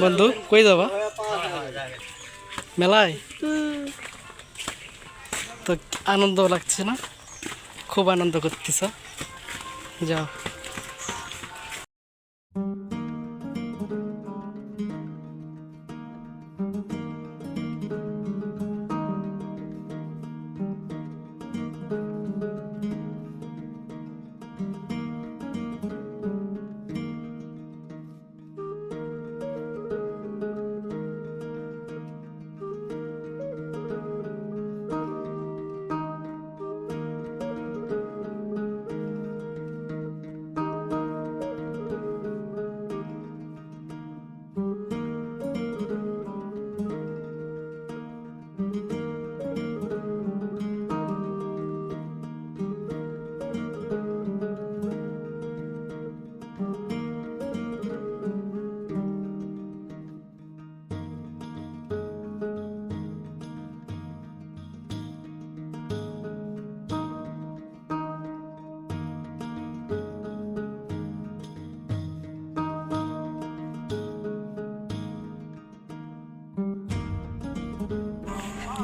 বন্ধু কই যাবা? মেলায়? তো আনন্দ লাগছে না? খুব আনন্দ করতেছ। যাও।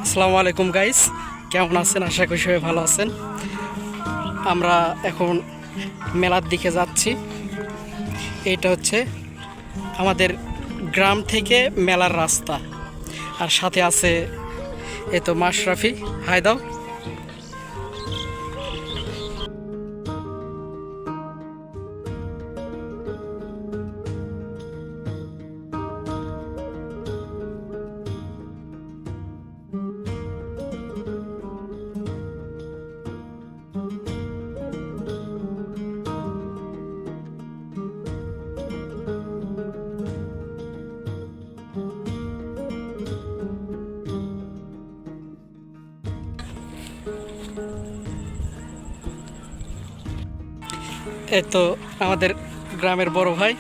আসসালামু আলাইকুম গাইস কেমন আছেন? আশা করি সবাই ভালো আছেন। আমরা এখন মেলার দিকে যাচ্ছি। এটা হচ্ছে আমাদের গ্রাম থেকে মেলার রাস্তা। আর সাথে আছে এ তো মাশরাফি। হাই তো আমাদের গ্রামের বড় ভাই।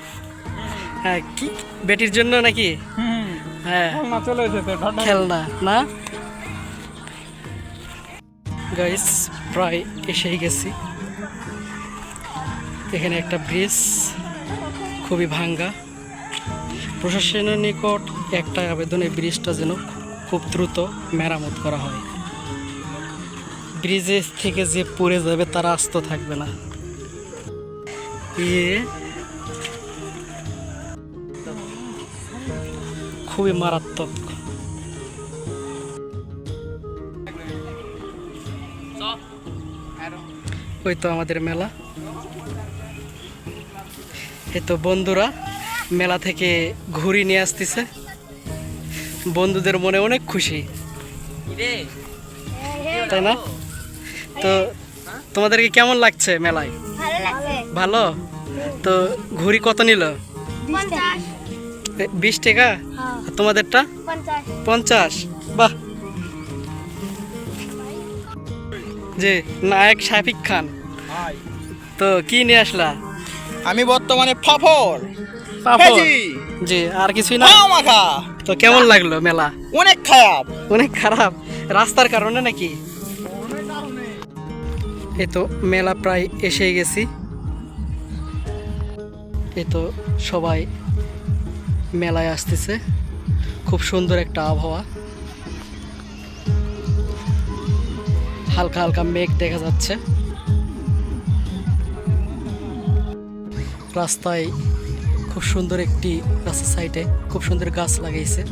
হ্যাঁ কি বেটির জন্য নাকি? হ্যাঁ। চলে এসেছে খেলনা না? গাইস প্রায় এসেই গেছি। এখানে একটা ব্রিজ খুবই ভাঙ্গা। প্রশাসনের নিকট একটা আবেদন এই ব্রিজটা যেন খুব দ্রুত মেরামত করা হয়। ব্রিজে থেকে যে পড়ে যাবে তারা আস্ত থাকবে না। খুবই মারাত্মক। ওই তো আমাদের মেলা। এই তো বন্ধুরা মেলা থেকে ঘুরি নিয়ে আসতেছে। বন্ধুদের মনে অনেক খুশি। তাই না? তো তোমাদেরকে কেমন লাগছে মেলায়? ভালো? তো ঘুড়ি কত নিল? বিশ টাকা? হ্যাঁ। তোমাদেরটা? পঞ্চাশ। বাহ। জি নায়ক শাফিক খান। তো কি নিয়ে আসলা? আমি বর্তমানে ফাফর। জি আর কিছুই না? মাখা। তো কেমন লাগল মেলা? অনেক খারাপ। অনেক খারাপ? রাস্তার কারণে নাকি? এই তো মেলা প্রায় এসে গেছি। এই তো সবাই মেলায় আসতেছে। খুব সুন্দর একটা আবহাওয়া। হালকা হালকা মেঘ দেখা যাচ্ছে। রাস্তায় খুব সুন্দর একটি রাস্তার সাইডে খুব সুন্দর গাছ লাগাইছে।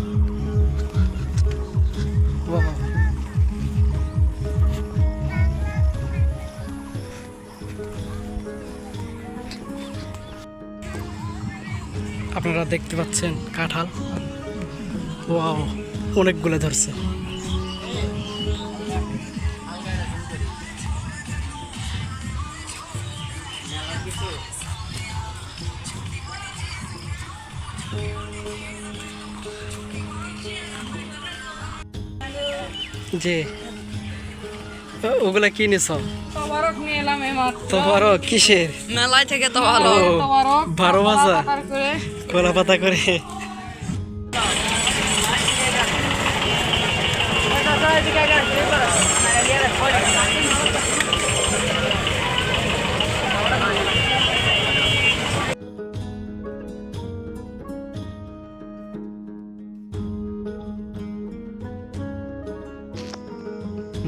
আপনারা দেখতে পাচ্ছেন কাঁঠাল। ওয়াও অনেকগুলো ধরছে। জি। ও- ওগুলা কি নিছ? তবারক নিয়ে এলাম এইমাত্র তোমারও কিসের? মেলায় থেকে তো ভালো। ও, তবারক ভাজা করে। কলা পাতা করে।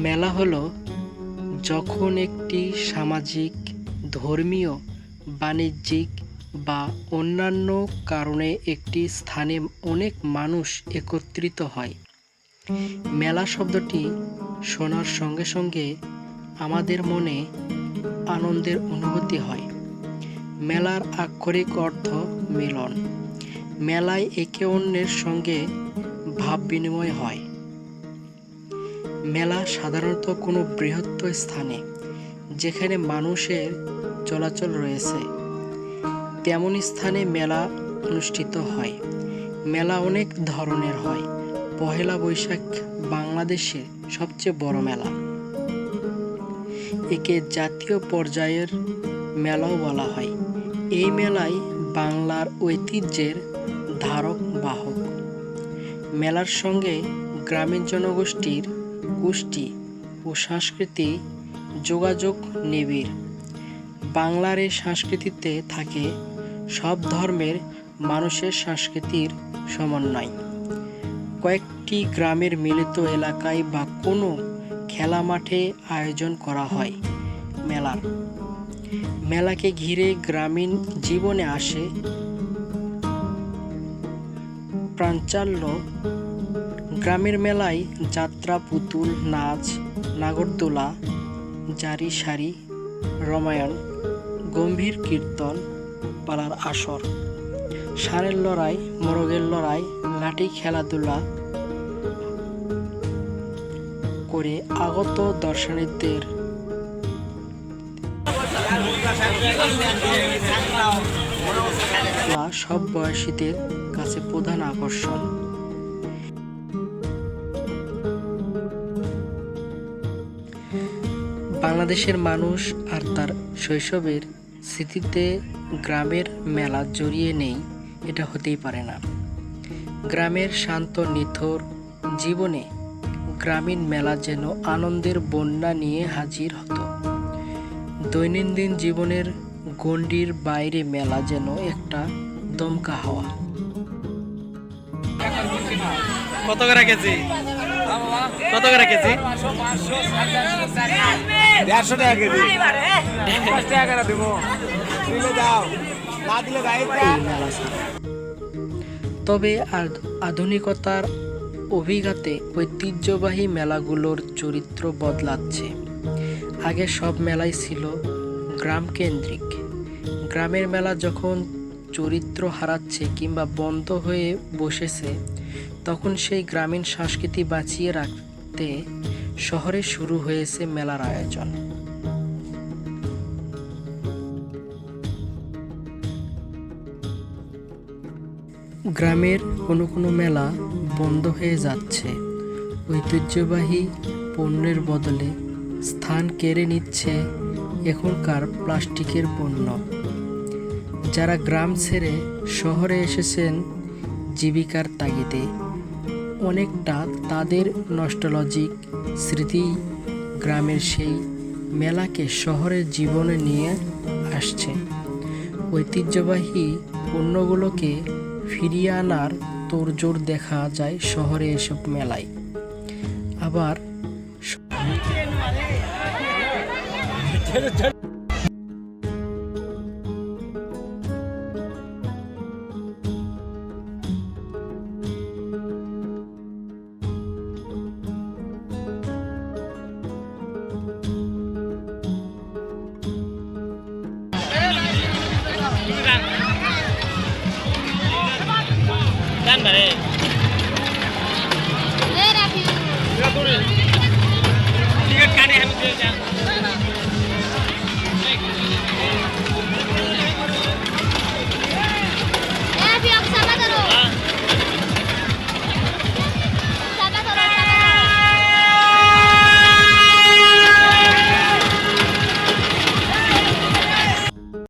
মেলা হলো যখন একটি সামাজিক ধর্মীয় বাণিজ্যিক বা অন্যান্য কারণে একটি স্থানে অনেক মানুষ একত্রিত হয়। মেলা শব্দটি শোনার সঙ্গে সঙ্গে আমাদের মনে আনন্দের অনুভূতি হয়। মেলার আক্ষরিক অর্থ মিলন। মেলায় একে অন্যের সঙ্গে ভাব বিনিময় হয়। মেলা সাধারণত কোনো বৃহত্তর স্থানে, যেখানে মানুষের চলাচল রয়েছে। তেমন স্থানে মেলা অনুষ্ঠিত হয়। মেলা অনেক ধরনের হয়। পহেলা বৈশাখ বাংলাদেশের সবচেয়ে বড় মেলা। একে জাতীয় পর্যায়ের মেলাও বলা হয়। এই মেলায় বাংলার ঐতিহ্যের ধারক বাহক। মেলার সঙ্গে গ্রামীণ জনগোষ্ঠীর গোষ্ঠী ও সংস্কৃতি যোগাযোগ নিবিড়। বাংলার এই সংস্কৃতিতে থাকে সব ধর্মের মানুষের সংস্কৃতির সমন্বয়। কয়েকটি গ্রামের মিলিত এলাকায় বা কোনো খেলা মাঠে আয়োজন করা হয় মেলার। মেলাকে ঘিরে গ্রামীণ জীবনে আসে প্রাঞ্চাল্য। গ্রামের মেলায় যাত্রা, পুতুল, নাচ, নাগরদোলা জারি সারি রামায়ণ, গম্ভীর কীর্তন পালার আসর। ষাঁড়ের লড়াই, মোরগের লড়াই, লাঠি খেলাধুলা করে আগত দর্শনীদের। সব বয়সীদের কাছে প্রধান আকর্ষণ। বাংলাদেশের মানুষ আর তার শৈশবের স্মৃতিতে গ্রামের মেলা জড়িয়ে নেই, এটা হতেই পারে না। গ্রামের শান্ত, নিথর জীবনে গ্রামীণ মেলা যেন আনন্দের বন্যা নিয়ে হাজির হতো। দৈনন্দিন জীবনের গণ্ডির বাইরে মেলা যেন একটা দমকা হাওয়া। কত করে কেজি? কত করে কেজি? দেড়শো টাকা কেজি। পাঁচ টাকা করে দেবো। দিলে দাও। না দিলে। তবে আধ- আধুনিকতার অভিঘাতে ঐতিহ্যবাহী মেলাগুলোর চরিত্র বদলাচ্ছে। আগে সব মেলাই ছিল গ্রামকেন্দ্রিক। গ্রামের মেলা যখন চরিত্র হারাচ্ছে কিংবা বন্ধ হয়ে বসেছে তখন সেই গ্রামীণ সংস্কৃতি বাঁচিয়ে রাখতে শহরে শুরু হয়েছে মেলার আয়োজন। গ্রামের কোনো কোনো মেলা বন্ধ হয়ে যাচ্ছে। ঐতিহ্যবাহী পণ্যের বদলে স্থান কেড়ে নিচ্ছে এখনকার প্লাস্টিকের পণ্য। যারা গ্রাম ছেড়ে শহরে এসেছেন জীবিকার তাগিদে অনেকটা তাদের নস্টলজিক স্মৃতি গ্রামের সেই মেলাকে শহরের জীবনে নিয়ে আসছে। ঐতিহ্যবাহী পণ্যগুলোকে ফিরিয়ে আনার তোড়জোড় দেখা যায় শহরে এসব মেলায়। আবার মানে টিকিট কাটে আমি